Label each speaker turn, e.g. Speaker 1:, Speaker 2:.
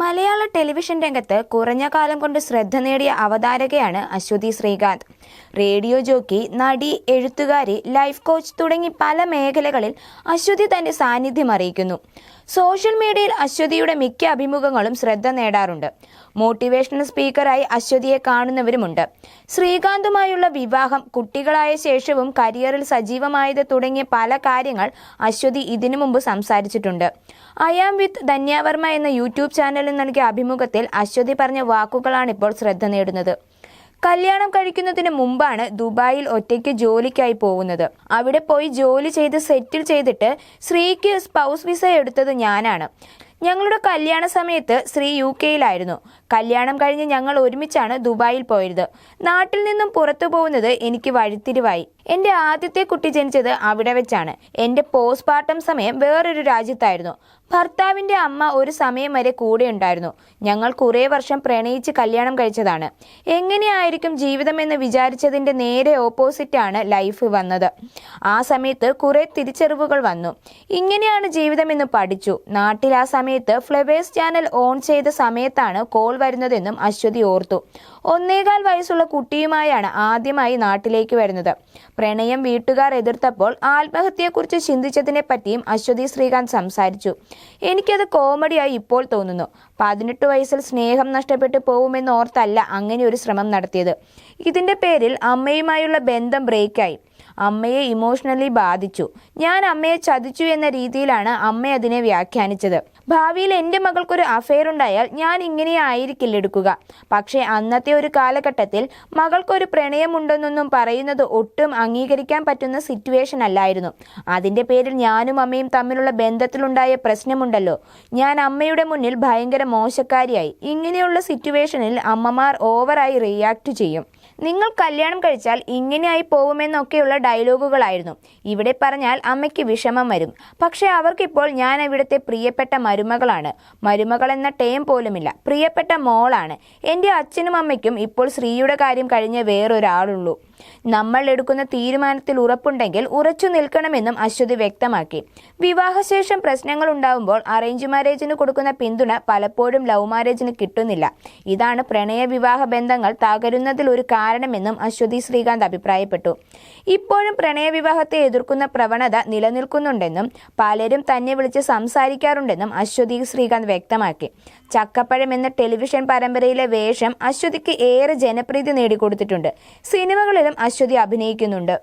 Speaker 1: മലയാള television രംഗത്ത് കുറഞ്ഞ കാലം കൊണ്ട് ശ്രദ്ധ നേടിയ അവതാരകയാണ് അശ്വതി ശ്രീകാന്ത്. റേഡിയോ ജോക്കി നടി എഴുത്തുകാരി ലൈഫ് കോച്ച് തുടങ്ങി പല മേഖലകളിൽ അശ്വതി തന്റെ സാന്നിധ്യം അറിയിക്കുന്നു. സോഷ്യൽ മീഡിയയിൽ അശ്വതിയുടെ മിക്ക അഭിമുഖങ്ങളും ശ്രദ്ധ നേടാറുണ്ട്. മോട്ടിവേഷണൽ സ്പീക്കറായി അശ്വതിയെ കാണുന്നവരുമുണ്ട്. ശ്രീകാന്തുമായുള്ള വിവാഹം കുട്ടികളായ ശേഷവും കരിയറിൽ സജീവമായത് തുടങ്ങിയ പല കാര്യങ്ങൾ അശ്വതി ഇതിനു മുമ്പ് സംസാരിച്ചിട്ടുണ്ട്. ആം വിത്ത് ധന്യാവർമ്മ എന്ന യൂട്യൂബ് ചാനലിൽ നൽകിയ അഭിമുഖത്തിൽ അശ്വതി പറഞ്ഞ വാക്കുകളാണ് ഇപ്പോൾ ശ്രദ്ധ നേടുന്നത്. കല്യാണം കഴിക്കുന്നതിന് മുമ്പാണ് ദുബായിൽ ഒറ്റയ്ക്ക് ജോലിക്കായി പോകുന്നത്. അവിടെ പോയി ജോലി ചെയ്ത് സെറ്റിൽ ചെയ്തിട്ട് ശ്രീക്ക് സ്പൗസ് വിസ എടുത്തത് ഞാനാണ്. ഞങ്ങളുടെ കല്യാണ സമയത്ത് ശ്രീ യു കെയിലായിരുന്നു. കല്യാണം കഴിഞ്ഞ് ഞങ്ങൾ ഒരുമിച്ചാണ് ദുബായിൽ പോയത്. നാട്ടിൽ നിന്നും പുറത്തു പോകുന്നത് എനിക്ക് വഴിത്തിരിവായി. എന്റെ ആദ്യത്തെ കുട്ടി ജനിച്ചത് അവിടെ വെച്ചാണ്. എന്റെ പോസ്റ്റ്മോർട്ടം സമയം വേറൊരു രാജ്യത്തായിരുന്നു. ഭർത്താവിന്റെ അമ്മ ഒരു സമയം വരെ കൂടെ ഉണ്ടായിരുന്നു. ഞങ്ങൾ കുറേ വർഷം പ്രണയിച്ച് കല്യാണം കഴിച്ചതാണ്. എങ്ങനെയായിരിക്കും ജീവിതമെന്ന് വിചാരിച്ചതിന്റെ നേരെ ഓപ്പോസിറ്റാണ് ലൈഫ് വന്നത്. ആ സമയത്ത് കുറേ തിരിച്ചറിവുകൾ വന്നു. ഇങ്ങനെയാണ് ജീവിതമെന്ന് പഠിച്ചു. നാട്ടിൽ ആ സമയത്ത് ഫ്ലവേഴ്സ് ചാനൽ ഓൺ ചെയ്ത സമയത്താണ് കോൾ വരുന്നതെന്നും അശ്വതി ഓർത്തു. ഒന്നേകാൽ വയസ്സുള്ള കുട്ടിയുമായാണ് ആദ്യമായി നാട്ടിലേക്ക് വരുന്നത്. പ്രണയം വീട്ടുകാർ എതിർത്തപ്പോൾ ആത്മഹത്യയെക്കുറിച്ച് ചിന്തിച്ചതിനെ പറ്റിയും അശ്വതി ശ്രീകാന്ത് സംസാരിച്ചു. എനിക്കത് കോമഡിയായി ഇപ്പോൾ തോന്നുന്നു. പതിനെട്ട് വയസ്സിൽ സ്നേഹം നഷ്ടപ്പെട്ടു പോകുമെന്ന് ഓർത്തല്ല അങ്ങനെ ഒരു ശ്രമം നടത്തിയത്. ഇതിന്റെ പേരിൽ അമ്മയുമായുള്ള ബന്ധം ബ്രേക്കായി. അമ്മയെ ഇമോഷണലി ബാധിച്ചു. ഞാൻ അമ്മയെ ചതിച്ചു എന്ന രീതിയിലാണ് അമ്മ അതിനെ വ്യാഖ്യാനിച്ചത്. ഭാവിയിൽ എന്റെ മകൾക്കൊരു അഫെയർ ഉണ്ടായാൽ ഞാൻ ഇങ്ങനെ ആയിരിക്കില്ല എടുക്കുക. പക്ഷേ അന്നത്തെ ഒരു കാലഘട്ടത്തിൽ മകൾക്കൊരു പ്രണയമുണ്ടെന്നൊന്നും പറയുന്നത് ഒട്ടും അംഗീകരിക്കാൻ പറ്റുന്ന സിറ്റുവേഷൻ അല്ലായിരുന്നു. അതിന്റെ പേരിൽ ഞാനും അമ്മയും തമ്മിലുള്ള ബന്ധത്തിലുണ്ടായ പ്രശ്നമുണ്ടല്ലോ. ഞാൻ അമ്മയുടെ മുന്നിൽ ഭയങ്കര മോശക്കാരിയായി. ഇങ്ങനെയുള്ള സിറ്റുവേഷനിൽ അമ്മമാർ ഓവറായി റിയാക്ട് ചെയ്യും. നിങ്ങൾ കല്യാണം കഴിച്ചാൽ ഇങ്ങനെയായി പോകുമെന്നൊക്കെയുള്ള ഡയലോഗുകളായിരുന്നു ഇവിടെ പറഞ്ഞാൽ അമ്മയ്ക്ക് വിഷമം വരും. പക്ഷേ അവർക്കിപ്പോൾ ഞാൻ അവിടുത്തെ പ്രിയപ്പെട്ട മരുമകളാണ്. മരുമകൾ എന്ന ടേം പോലുമില്ല. പ്രിയപ്പെട്ട മോളാണ്. എന്റെ അച്ഛനും അമ്മയ്ക്കും ഇപ്പോൾ ശ്രീയുടെ കാര്യം കഴിഞ്ഞ വേറൊരാളുള്ളൂ. നമ്മൾ എടുക്കുന്ന തീരുമാനത്തിൽ ഉറപ്പുണ്ടെങ്കിൽ ഉറച്ചു നിൽക്കണമെന്നും അശ്വതി വ്യക്തമാക്കി. വിവാഹശേഷം പ്രശ്നങ്ങൾ ഉണ്ടാവുമ്പോൾ അറേഞ്ച് മാരേജിന് കൊടുക്കുന്ന പിന്തുണ പലപ്പോഴും ലവ് മാരേജിന് കിട്ടുന്നില്ല. ഇതാണ് പ്രണയ വിവാഹ ബന്ധങ്ങൾ തകരുന്നതിൽ ഒരു കാരണമെന്നും അശ്വതി ശ്രീകാന്ത് അഭിപ്രായപ്പെട്ടു. ഇപ്പോഴും പ്രണയ വിവാഹത്തെ എതിർക്കുന്ന പ്രവണത നിലനിൽക്കുന്നുണ്ടെന്നും പലരും തന്നെ വിളിച്ച് സംസാരിക്കാറുണ്ടെന്നും അശ്വതി ശ്രീകാന്ത് വ്യക്തമാക്കി. ചക്കപ്പഴം എന്ന ടെലിവിഷൻ പരമ്പരയിലെ വേഷം അശ്വതിക്ക് ഏറെ ജനപ്രീതി നേടിക്കൊടുത്തിട്ടുണ്ട്. സിനിമകളിലും അശ്വതി അഭിനയിക്കുന്നുണ്ട്.